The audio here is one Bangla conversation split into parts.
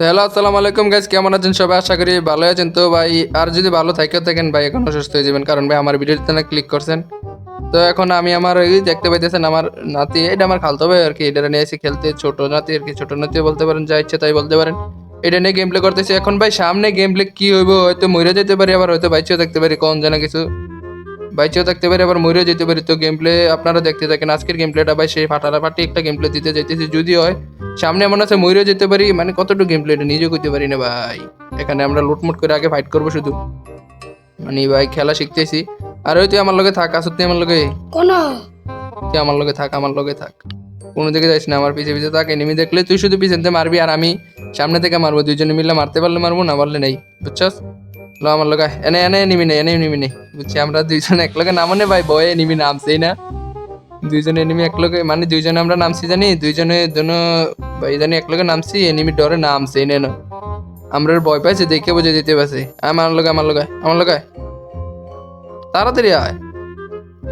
হ্যালো, আসসালামু আলাইকুম গাইজ কেমন আছেন সবাই? আশা করি ভালো আছেন। তো ভাই, আর যদি ভালো থাকেও থাকেন, ভাই, এখন অসুস্থ হয়ে যাবেন। কারণ ভাই, আমার ভিডিওতে না ক্লিক করছেন। তো এখন আমি আমার এই দেখতে পাইতেছেন আমার নাতি, এটা আমার খালতো ভাই আর কি। এটা নিয়ে এসে খেলতে, ছোট নাতি আর কি, ছোট নাতি বলতে পারেন, যা ইচ্ছে তাই বলতে পারেন। এটা নিয়ে গেম প্লে করতেছি। এখন ভাই, সামনে গেম প্লে কি হইব, হয়তো মরে যেতে পারি, আবার হয়তো বাইচেও থাকতে পারি, কোন জানা কিছু। বাইচেও থাকতে পারি আবার মরেও যেতে পারি। তো গেম প্লে আপনারা দেখতে থাকেন। আজকের গেম প্লেটা ভাই সেই ফাটালা ফাটি একটা গেম প্লে দিতে যাইতেছি যদি হয় সামনে এমন আছে মরেও যেতে পারি। মানে কতটুকু গেম প্লেটা নিজেও করতে পারি না ভাই। এখানে আমরা লুটমুট করে আগে ফাইট করব শুধু। মানে ভাই খেলা শিখতেছি। আর ওই তুই আমার লগে থাক আসত তুই আমার লগে। কোন। তুই আমার লগে থাক আমার লগে থাক। কোনো দিকে যাইস না আমার পিছে পিছে থাক। এনিমি দেখলে তুই শুধু পিছনতে মারবি আর আমি সামনে থেকে মারবো। দুইজনে মিলে মারতে পারলে মারবো না পারলে নেই। বুঝছস? লো আমার লগে আয়। এনে এনে নিবি নেই এনে নিবি নেই বুঝছি আমরা দুইজন এক লগে নামনে ভাই বয়ে নিবি নামছেই না। দুইজনে এনিমি একলগে মানে দুইজনে আমরা নামছি জানি দুইজনে দুনো ভাই জানি একলগে নামছি এনিমি ডরে নামছেই না আমরা ভয় পাইছে দেখে বুঝে দিতে পারছি। আমার লগে আমার লগে আমার লগে আয়। তাড়াতাড়ি আয়।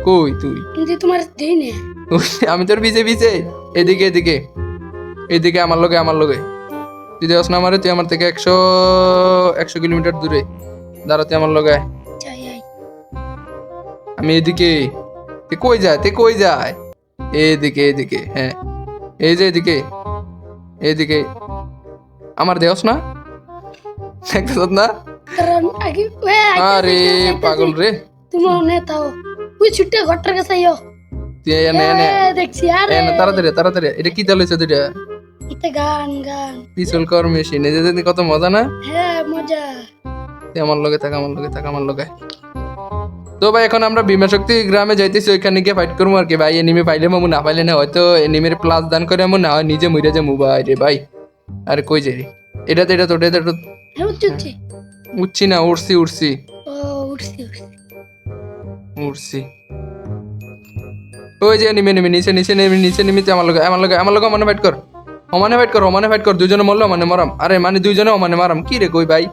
কই তুই? কিন্তু তোমার দেই না। আমি তোর পিছে পিছে। এদিকে এদিকে। এদিকে আমার লগে আমার লগে। তুই দেওয়াস না আমারে তুই আমার থেকে একশো একশো কিলোমিটার দূরে। দাঁড়া তুই আমার লগে। আমি এদিকে তুই কই যায় তুই কই যায়? এদিকে এদিকে হ্যাঁ। এই যে এদিকে এদিকে। আমার দেওয়াস না? দেখতেছ না? আরে পাগল রে। তুমি মনে তাও ওই ছুটে ঘরটার কাছে আইও। এনে এনে। দেখছি আরে। এনে তাড়াতাড়ি তাড়াতাড়ি। এটা কি চালাইছে দুইটা? এতে গান গান। পিছল কর মেশিন এই যে কত মজা না? হ্যাঁ মজা। তুই আমার লগে থাক আমার লগে থাক আমার লগে। তো ভাই এখন আমরা বিমা শক্তি গ্রামে যাইতেছি ওইখানে গিয়ে ফাইট করব আর কি। ভাই এনিমি পাইলে মামু না পাইলে না হয়তো এনিমির প্লাস দান করে এমন না হয় নিজে মরে যাব ভাই রে ভাই। আরে কই যাই এটা তো এটা তো এটা তো হ্যাঁ উঠছি না উঠছি উঠছি ও উঠছি ওই যে নেমে নেমে নিচে নিচে নেমে নিচে নেমে আমার লগে আমার লগে আমার লগে মানে ফাইট কর। অমানে ফাইট কর অমানে ফাইট কর দুজনে মরলো মানে মরাম। আরে মানে দুইজনে অমানে মারাম। কি রে কই ভাই?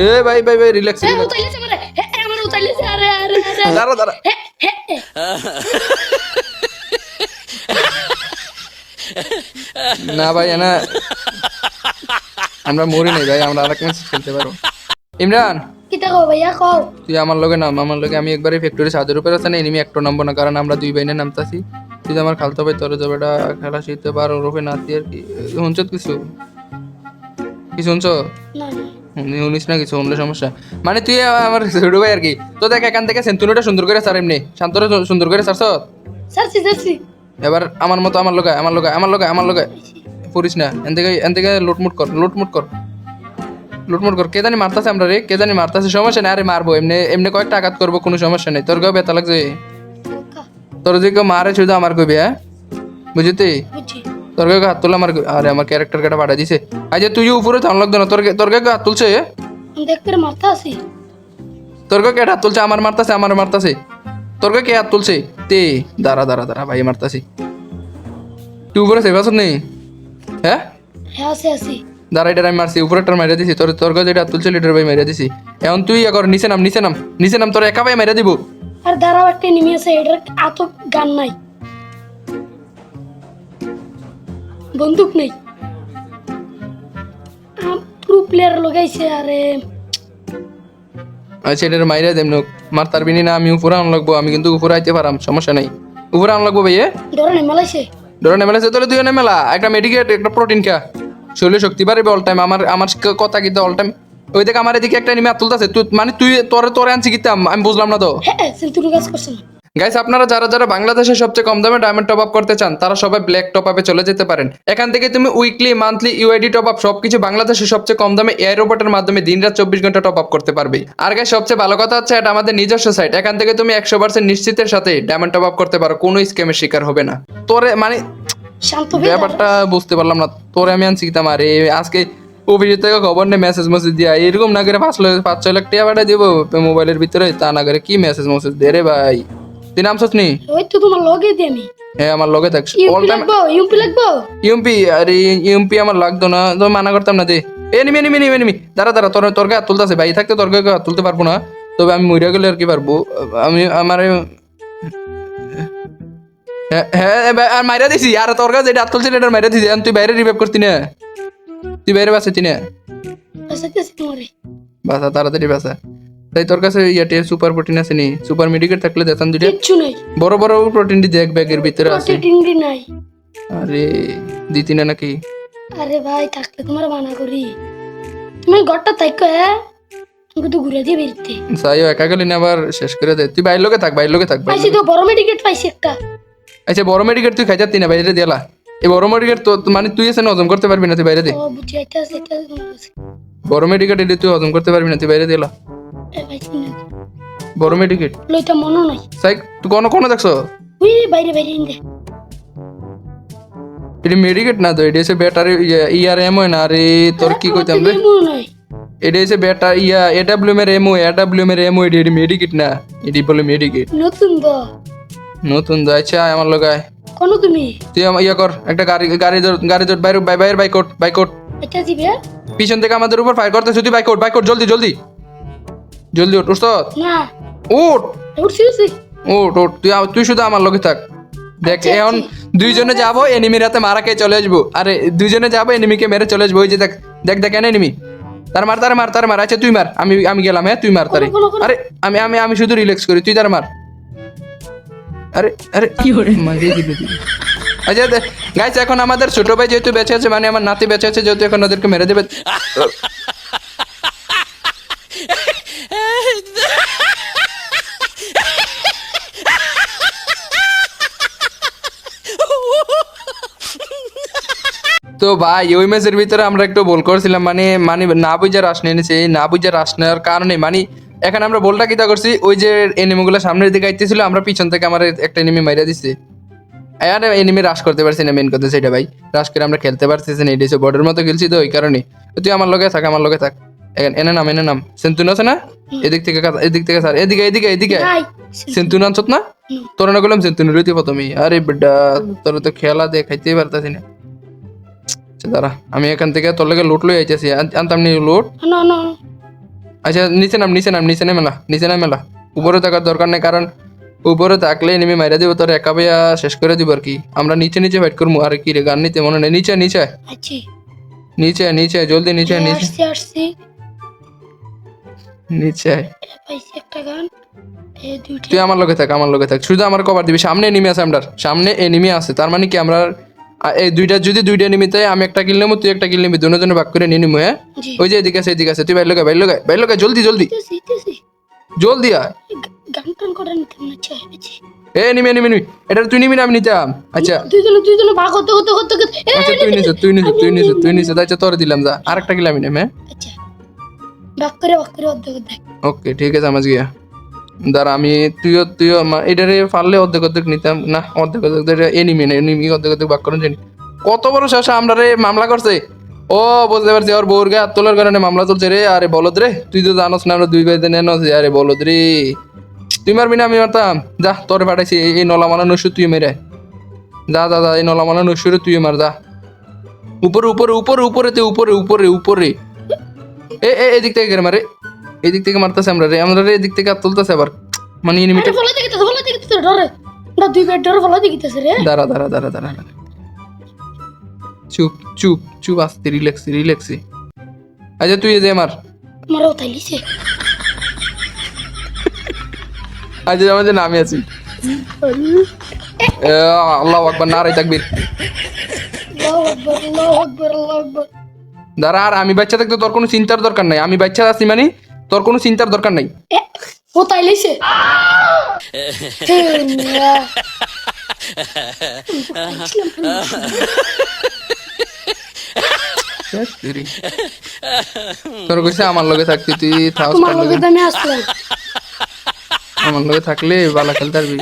এ ভাই ভাই ভাই রিল্যাক্স উতাইলেছে মানে। হ্যাঁ আমার উতাইলেছে আরে আরে আরে দাঁড়া দাঁড়া। হ্যাঁ হ্যাঁ না ভাই না। আমরা মরি নাই ভাই আমরা আরেক ম্যাচ খেলতে পারব। ইমরান। কি দেখো ভাইয়া কও। তুই আমার লগে নাম আমার লগে আমি একবারে ফ্যাক্টরি সাদের উপরে আছে না এনিমি একটা নামবো না কারণ আমরা দুই বাইনে নামতাছি। তুই আমার খালতো ভাই তোর যাবেটা খেলা শিখতে পারো রূপে নাতি আর কি। শুনছ কিছু? কি শুনছ? না। শুনিস না কিছু অন্য সমস্যা। মানে তুই আমার ছোট ভাই আর কি তো দেখ এখান থেকে সেন্তুনিটা সুন্দর করে সার এমনি। শান্তরে সুন্দর করে সারছ? সারছি সারছি। এবার আমার মতো আমার লগে আমার লগে আমার লগে আমার লগে পড়িস না এন থেকে এন থেকে লুটমুট কর লুটমুট কর। লুটমুট কর। কে জানি মারতাছে আমরা রে কে জানি মারতাছে সমস্যা নেই আরে মারবো। এমনি এমনি কয়েকটা আঘাত করব কোনো সমস্যা নেই। তোর কেউ ব্যথা লাগছে? তোর যে কেউ মারে শুধু আমার কবি হ্যাঁ? বুঝতি তোর কেউ হাত তুলে আমার আরে আমার ক্যারেক্টার কেটা পাঠা দিছে। আজ তুই উপরে থাম লাগতো না তোর তোর কেউ হাত তুলছে দেখতে মারতে আছি। তোর হাত তুলছে? আমার মারতাছে আমার মারতাছে। তোর কেউ কে হাত তুলছে? তে দাঁড়া দাঁড়া দাঁড়া ভাই মারতাছি। তুই উপরে সেবা নেই হ্যাঁ? হ্যাঁ আছি আছি। দাঁড়াইটার আমি মারছি। উপরেরটার মারিয়া দিছি। তোর তোর যেটা তুলছে লিটার ভাই মারিয়া দিছি। এখন তুই কর নিচে নাম নিচে নাম। নিচে নাম তোর একা ভাই মারিয়া দিব। আর দাঁড়াও একটা নেমে আছে এটার এত গান নাই। বন্দুক নেই। প্রো প্লেয়ার লাগাইছে আরে। আচ্ছা এটার মার তার বিনি না আমি উপরে আন লাগবো আমি কিন্তু উপরে আইতে পারাম সমস্যা নাই। উপরে আন লাগবো ভাইয়ে? ডরে নেই মেলাইছে। নেমেলা সে তোলে তুই নেমেলা একটা মেডিকেট একটা প্রোটিন খা। শরীরে শক্তি বাড়বে অল টাইম আমার আমার কথা কিন্তু অল টাইম ওই দেখ আমার এদিকে একটা নিমে তুলতেছে তুই মানে তুই তোরে তোরে আনছি কিতাম আমি বুঝলাম না তো। হ্যাঁ কাজ গাইস আপনারা যারা যারা বাংলাদেশে সবচেয়ে কম দামে ডায়মন্ড টপ আপ করতে চান তারা সবাই ব্ল্যাক টপ আপে চলে যেতে পারেন। এখান থেকে তুমি weekly monthly UID top up সবকিছু বাংলাদেশে সবচেয়ে কম দামে এয়ার রোবটের মাধ্যমে দিনরাত চব্বিশ ঘণ্টা টপ আপ করতে পারবে। আর গাইস সবচেয়ে ভালো কথা হচ্ছে এটা আমাদের নিজস্ব সাইট এখান থেকে তুমি একশো পার্সেন্ট নিশ্চিতের সাথে ডায়মন্ড টপ আপ করতে পারো কোনো স্ক্যামের শিকার হবে না। তোরে মানে ব্যাপারটা বুঝতে পারলাম না। তোরে আমি আনছি কিতাম আরে আজকে অভিজিৎ থেকে খবর নেই মেসেজ মেসেজ দিয়া। এরকম না করে পাঁচ লক্ষ পাঁচ ছয় লাখ টাকা পাঠিয়ে দিব মোবাইলের ভিতরে তা না করে কি মেসেজ মেসেজ দে রে ভাই। তুই নাম নি ওই তো তোমার লগে দিয়ে আমি। হ্যাঁ আমার লগে থাকস অল টাইম লাগবো ইউপি লাগবো? ইউপি আরে ইউপি আমার লাগতো না তো মানা করতাম না দে। এ নিমি নিমি নিমি নিমি দাঁড়া দাঁড়া তোর তোর গায়ে তুলতেছে ভাই। থাকতে তোর গায়ে তুলতে পারব না। তবে আমি মরিয়া গেলে আর কি পারব? আমি আমার হ্যাঁ হ্যাঁ আর মাইরা দিছি। আর তোর কাছে যেটা হাত তুলছিল এটা মাইরা দিছি। তুই বাইরে রিভাইভ করতি না। তুই বাইরে দিয়েছি তোমারে। বাসা তাড়াতাড়ি বাসা তাই তোর কাছে ইয়াতে সুপার প্রোটিন আছে নি? সুপার মেডিকেট থাকলে দেখান দুইটা। কিচ্ছু নাই। বড় বড় প্রোটিন দি দেখ ব্যাগের ভিতরে আছে। টিংরি নাই। আরে দি তিনে নাকি? আরে ভাই থাকলে তোমার মানা করি। তুমি ঘরটা থাকো হ্যাঁ? তুমি তো ঘুরে দিয়ে বেরতে। সাইও একা গেলি না আবার? শেষ করে দে। তুই বাইর লোকে থাক বাইর লোকে থাক পাইছি তো বড় মেডিকেট পাইছি একটা। আচ্ছা বড় মেডিকেট তুই খাইতে না বাইরে দিলা এই বড় মেডিকেট তো মানে তুই এসে হজম করতে পারবি না তুই বাইরে দে। এটা এটা। বড় মেডিকেট এলে তুই হজম করতে পারবি না তুই বাইরে দিলা এ পাইছি না বড় মেডিকেট লইটা মনে নাই সাইক তুই কোনো কোনো দেখছ উই বাইরে বাইরে ইন্দে এটা মেডিকেট না তো এটা হচ্ছে ব্যাটারি ইয়ার এম হয় না আরে তোর কি কইতাম রে মনে এটা হচ্ছে ব্যাটা ইয়া এডাব্লিউএম এর এমও এডাব্লিউএম এর এমও এটা মেডিকেট না এটি বলে মেডিকেট নতুন তো নতুন তো আচ্ছা আমার লগায় কোন তুমি তুই ইয়া কর একটা গাড়ি গাড়ি ধর গাড়ি ধর বাইরে বাই বাইরে বাইক বাইক এটা দিবে পিছন থেকে আমাদের উপর ফায়ার করতেছে তুই বাইক বাইক জলদি জলদি জলদি ওঠ উঠছ না। উঠ উঠছি উঠ উঠ তুই তুই শুধু আমার লগে থাক। দেখ আচ্ছা, এখন দুইজনে যাব এনিমির হাতে মারা খেয়ে চলে আসব। আরে দুইজনে যাব এনিমিকে মেরে চলে আসব। ওই যে দেখ দেখ দেখ এনে এনিমি তার মার তার মার তার মার। আচ্ছা তুই মার। আমি আমি গেলাম হ্যাঁ তুই মার তারে। আরে আমি আমি আমি শুধু রিল্যাক্স করি তুই তার মার। আরে আরে। কি আচ্ছা গাইছে এখন আমাদের ছোট ভাই যেহেতু বেঁচে আছে মানে আমার নাতি বেঁচে আছে যেহেতু এখন ওদেরকে মেরে দেবে। তো ভাই ওই ম্যাচের ভিতরে আমরা একটু বল করছিলাম মানে মানে না বুঝে রাস নিয়ে নিছি এই না বুঝে রাস নেওয়ার কারণে মানে এখানে আমরা বলটা কিতা করছি ওই যে এনিমিগুলো সামনের দিকে আইতেছিল আমরা পিছন থেকে আমার একটা এনিমি মাইরা দিছি। আর এনিমি রাশ করতে পারছি না মেন কথা সেটা ভাই রাশ করে আমরা খেলতে পারতেছি না এটা হচ্ছে বর্ডের মতো খেলছি তো ওই কারণে। তুই আমার লগে থাক আমার লগে থাক। এখানে- এনে নাম এনে নাম। সেন্তুন আছে না? এদিক থেকে এদিক থেকে স্যার এদিকে এদিকে এদিকে। সেন্তুন আনছত না। তোর না করলাম সেন্তুন রইতে প্রথমে আরে বেডা তোর তো খেলা দেখাইতেই পারতাছি না। আচ্ছা দাঁড়া। আমি এখান থেকে তোর লগে লুট লই আইতেছি। আন- আনতাম নি লুট না না। আচ্ছা নিচে নাম নিচে নাম নিচে মেলা নিচে নাম মেলা উপরে থাকার দরকার নেই কারণ উপরে থাকলে এনিমি মাইরা দিব তোর একা ভাইয়া শেষ করে দিব আর কি। আমরা নিচে নিচে ফাইট করব আর কি রে গান নিতে মনে নেই। নিচে নিচে। নিচে নিচে জলদি নিচে নিচে। নিচে। তুই আমার লগে থাক আমার লগে থাক। শুধু আমার কভার দিবি। সামনে এনিমি আছে আমার সামনে এনিমি আছে। তার মানে কি আমরা এই দুইটা যদি দুইটা এনিমিতে আমি একটা কিল নেব তুই একটা কিল নিবি দুজনে ভাগ করে নিয়ে নিবো হ্যাঁ? ওই যে এদিকে আছে এদিকে আছে তুই বাইর লোকে বাইর লোকে বাইর লোকে জলদি জলদি। জলদি আয়। এ নিবি নিবি নিবি এটা তুই নিবি না আমি নিতাম আচ্ছা। দুইজনে দুইজনে ভাগ হতে হতে হতে হতে আচ্ছা তুই নিছ তুই নিছ তুই নিছ তুই নিছ আচ্ছা তোর দিলাম যা আরেকটা কিল আমি নেম হ্যাঁ? আচ্ছা। ভাগ করে ভাগ করে ওকে ঠিক আছে আমার গিয়া। দাঁড়া, আমি তুইও তুইও এটারে পারলে অর্ধেক অর্ধেক নিতাম। না, অর্ধেক অর্ধেক এনিমি না এনিমি অর্ধেক অর্ধেক করুন জানি। কত বড় শাসা আমরা রে মামলা করছে? ও, বুঝতে পারছি, ওর বউর হাত তোলার কারণে মামলা চলছে রে। আরে বলদ রে, তুই তো জানোস না, আমরা দুই ভাই দিন এনে আরে বলদ রে, তুই মারবি না, আমি মারতাম। যা, তোর পাঠাইছি, এই- এই নলা মালা নসু তুই মেরে। যা যা যা, এই নলা মালা নসুরে তুই মার, যা। উপরে উপরে উপরে উপরে তে উপরে উপরে উপরে। এ এদিক থেকে মারে। এদিক থেকে মারতেছে আমরা রে আমরা রে এদিক থেকে আর তুলতেছে আবার। মানে এনিমিটা আরে ফলাতে গেতেছে ফলাতে গেতেছে ডরে না দুই বেড ডরে ফলাতে গেতেছে রে। দাঁড়া দাঁড়া দাঁড়া দাঁড়া। চুপ চুপ চুপ আস্তে রিল্যাক্সি রিল্যাক্সি আচ্ছা তুই দে মার। আমারও তাই লিছে আচ্ছা আমাদের নামে আছি। আল্লাহ আকবার নারাই তাকবীর। আল্লাহু আকবার আল্লাহু আকবার আল্লাহু আকবার। দাঁড়া আর আমি বাচ্চা থাকতে তোর কোনো চিন্তার দরকার নাই। আমি বাচ্চা আছি মানে তোর কোনো চিন্তার দরকার নাই। তাই লিছে তেরি। কইছে আমার লগে থাকতি তুই তোমার লগে আমি আসলাম। আমার লগে থাকলে বালা খেলতে পারবি।